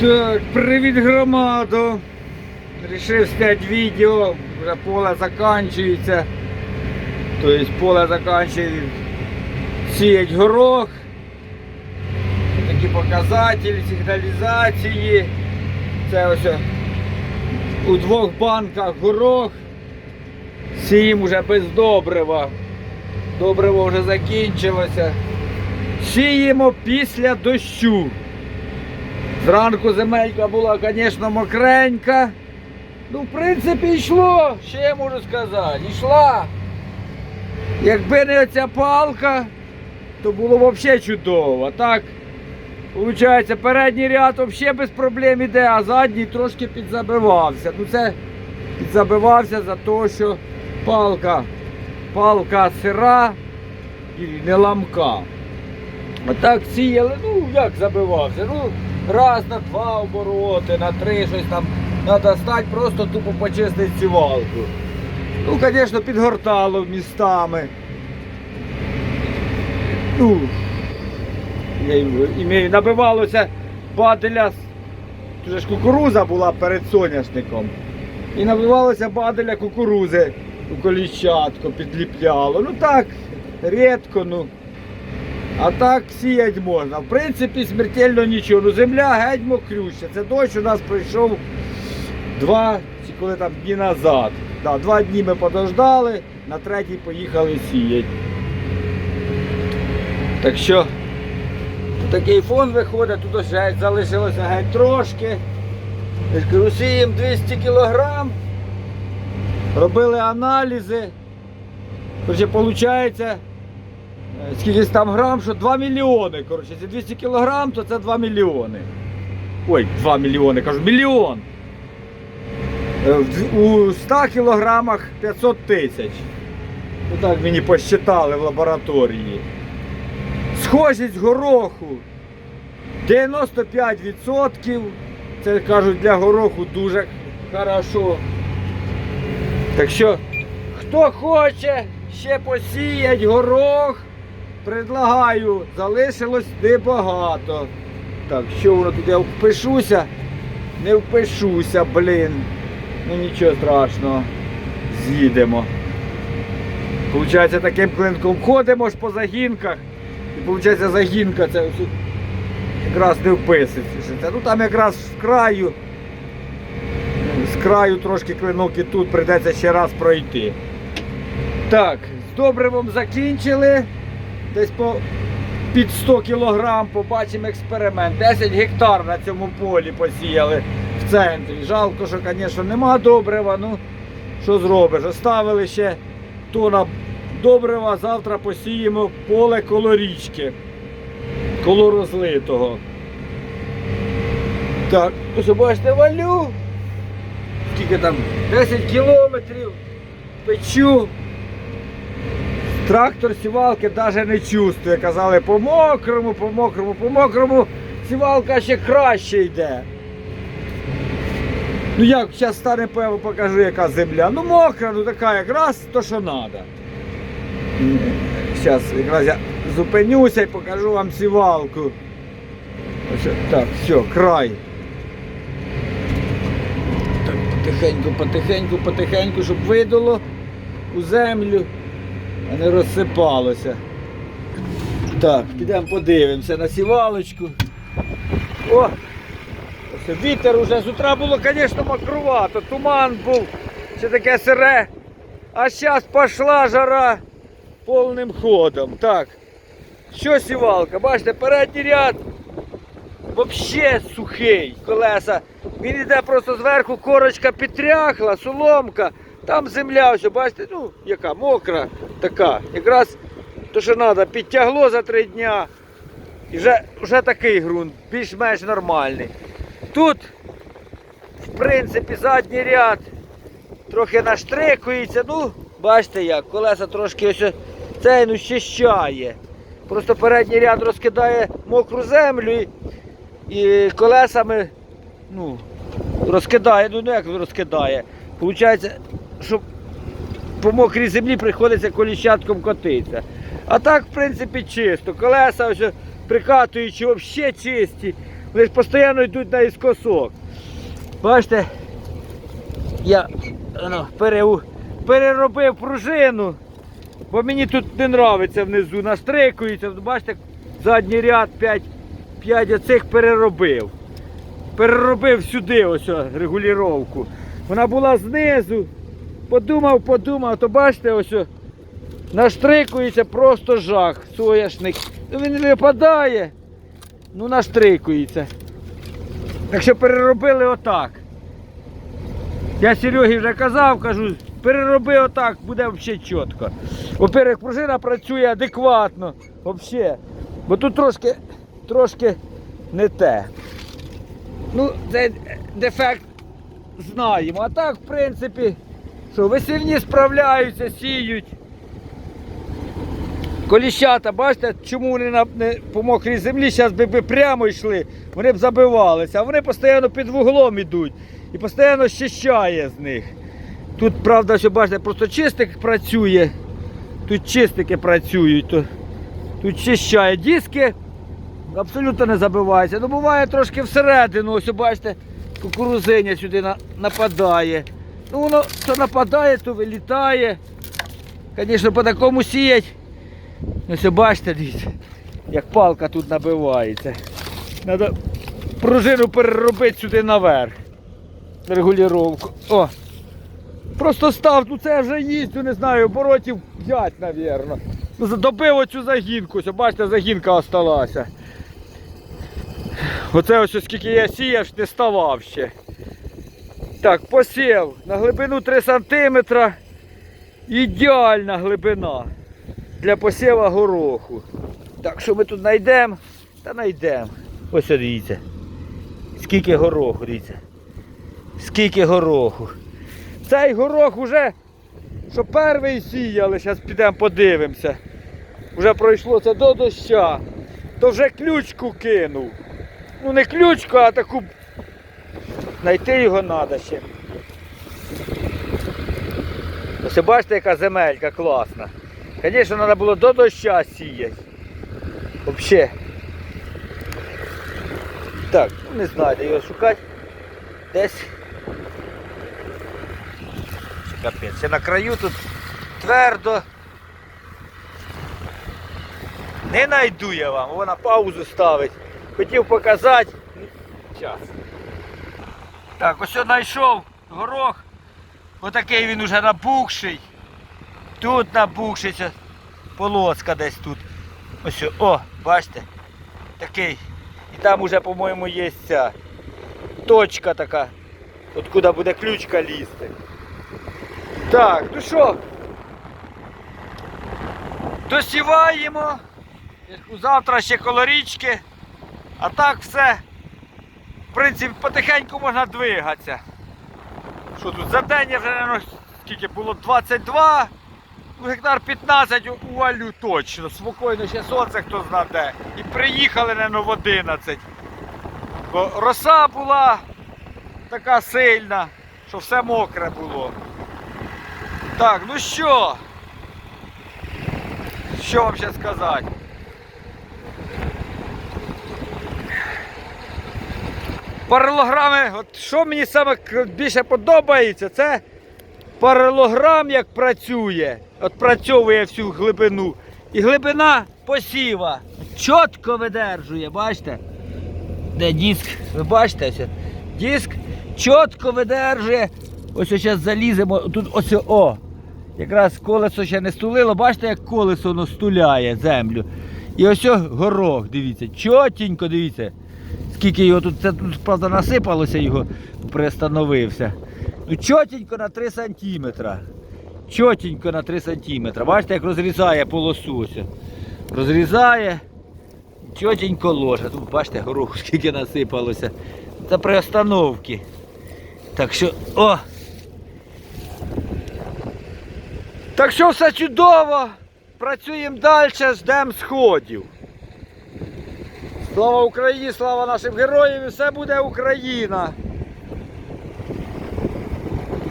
Так, привіт громаду. Рішив зняти відео, вже поле закінчується. Тобто поле закінчує сіять горох. Такі показателі, сигналізації. Це ось у двох банках горох. Сіємо вже без добрива. Добриво вже закінчилося. Сіємо після дощу. Зранку земелька була, звісно, мокренька. Ну, в принципі, йшло, що я можу сказати, йшла. Якби не оця палка, то було взагалі чудово. Так, виходить, передній ряд взагалі без проблем іде, а задній трошки підзабивався. Ну це підзабивався за те, що палка, палка сира і не ламка. Отак сіяли, ну як забивався? Ну, раз на два обороти, на три щось там треба стати, просто тупо почистити сівалку. Ну, звісно, підгортало містами. Ну, я імею, набивалося баделя, вже ж кукуруза була перед соняшником. І набивалося баделя кукурузи у коліщатку, підліпляло. Ну так, рідко, ну. А так сіять можна. В принципі, смертельно нічого. Ну земля геть мокрюща. Це дощ у нас прийшов два чи коли там дні назад. Да, два дні ми подождали, на третій поїхали сіять. Так що такий фон виходить, тут геть залишилося геть трошки. Сіємо 200 кілограм. Робили аналізи. Короче, виходить, скільки там грам, що 2 мільйони. Коротше, якщо 200 кілограм, то це 2 мільйони. Ой, 2 мільйони, кажу, мільйон. Е, У 100 кілограмах 500 тисяч. Так мені посчитали в лабораторії. Схожість гороху 95%. Це кажуть для гороху дуже хорошо. Так що, хто хоче ще посіять горох, предлагаю, залишилось небагато. Так, що воно тут я впишуся? Не впишуся, блін. Ну нічого страшного. З'їдемо. Получається, таким клинком ходимо ж по загінках. І виходить, загінка це якраз не вписується. Ну там якраз в краю. З краю трошки клинок і тут прийдеться ще раз пройти. Так, з добривом закінчили. Десь по під 100 кілограм побачимо експеримент. 10 гектар на цьому полі посіяли в центрі. Жалко, що, звісно, нема добрива. Ну, що зробиш? Оставили ще тона добрива, завтра посіємо поле коло річки, коло розлитого. Так, ну що бачите, валю. Скільки там? 10 кілометрів. Печу. Трактор сівалки навіть не чувствує. Казали по мокрому, по мокрому, по мокрому. Сівалка ще краще йде. Ну як, зараз стане пиво, покажу, яка земля. Ну мокра, ну така якраз то, що треба. Зараз якраз я зупинюся і покажу вам сівалку. Так, все, край. Так, потихеньку, потихеньку, потихеньку, щоб видало у землю, не розсипалося. Так, підемо подивимося на сівалочку. О! Ось вітер уже з утра було, звісно, мокрувато, туман був, ще таке сире. А зараз пішла жара повним ходом. Так. Що сівалка? Бачите, передній ряд взагалі сухий колеса. Він йде просто зверху, корочка підтряхла, соломка. Там земля, ось, бачите, ну, яка мокра, така. Якраз то, що треба, підтягло за три дня. І вже, вже такий ґрунт, більш-менш нормальний. Тут, в принципі, задній ряд трохи наштрикується. Ну, бачите як, колеса трошки ось цей ну щищає. Просто передній ряд розкидає мокру землю і, і колесами ну, розкидає, ну не як розкидає. Получається, що по мокрій землі приходиться коліщатком котитися. А так, в принципі, чисто. Колеса ось прикатуючи, взагалі чисті. вони ж постійно йдуть на іскосок. Бачите, я ну, переу- переробив пружину, бо мені тут не подобається внизу, наштрикується. Бачите, задній ряд 5, 5 оцих переробив. Переробив сюди ось регулювання. Вона була знизу. Подумав, подумав, то бачите, ось наштрикується просто жах. Соняшник. Ну, Він випадає, ну наштрикується. Так що переробили отак. Я Серегі вже казав, кажу, перероби отак, буде взагалі чітко. Во-первых, пружина працює адекватно, взагалі. Бо тут трошки, трошки не те. Ну, цей дефект знаємо. А так, в принципі, що весільні справляються, сіють. Коліщата, бачите, чому вони на, не, по мокрій землі зараз би, би прямо йшли, вони б забивалися, а вони постійно під вуглом йдуть і постійно щищає з них. Тут, правда, що бачите, просто чистик працює, тут чистики працюють, то, тут чищає диски, абсолютно не забивається. Ну буває трошки всередину, ось бачите, кукурузиня сюди на, нападає. Ну воно то нападає, то вилітає. Звісно, по такому сіять. Ось бачите, дивіться, як палка тут набивається. Треба пружину переробити сюди наверх. Регулювання. О! Просто став, ну це вже їсть, не знаю, оборотів 5, мабуть. Ну, добив оцю загінку, ось, бачите, загінка осталася. Оце ось скільки я сіяв, не ставав ще. Так, посів на глибину 3 см. Ідеальна глибина для посіва гороху. Так, що ми тут знайдемо? Та знайдемо. Ось дивіться. Скільки гороху, дивіться. Скільки гороху. Цей горох уже, що перший сіяли, зараз підемо подивимося. Вже пройшло це до доща. То вже ключку кинув. Ну не ключку, а таку. Знайти його треба ще. Ось бачите, яка земелька класна. Звісно, треба було до доща сіяти. Взагалі. Так, ну, не знаю, де його шукати. Десь. Капець. Це на краю тут твердо. Не найду я вам, вона паузу ставить. Хотів показати. Час. Так, ось знайшов горох. Отакий він уже набухший. Тут набухшиться полоска десь тут. Ось, о, бачите? Такий. І там уже, по-моєму, є ця точка така. Откуда буде ключка лізти. Так, ну що? Досіваємо. Завтра ще колорічки. А так все. В принципі, потихеньку можна двигатися. Що тут за день я вже, наверно, скільки було 22, ну, гектар 15 у- увалю точно. Спокійно, ще сонце хто зна де. І приїхали, наверно, в 11. Бо роса була така сильна, що все мокре було. Так, ну що? Що вам ще сказати? Паралограми, от що мені саме більше подобається, це паралограм як працює, от працьовує всю глибину. І глибина посіва чітко видержує, бачите? Де диск, ви бачите? Диск чітко видержує. Ось зараз заліземо, тут ось о. Якраз колесо ще не стулило, бачите, як колесо воно стуляє землю. І ось горох, дивіться, чотенько, дивіться. Скільки його тут, це тут, правда, насипалося, його приостановився. Ну, чотенько на 3 сантиметра. Чотенько на 3 сантиметра. Бачите, як розрізає полосу. ось. Розрізає, чотенько ложе. Тут бачите, гороху скільки насипалося. Це при остановці. Так що, о! Так що все чудово. Працюємо далі, ждемо сходів. Слава Україні, слава нашим героям і все буде Україна!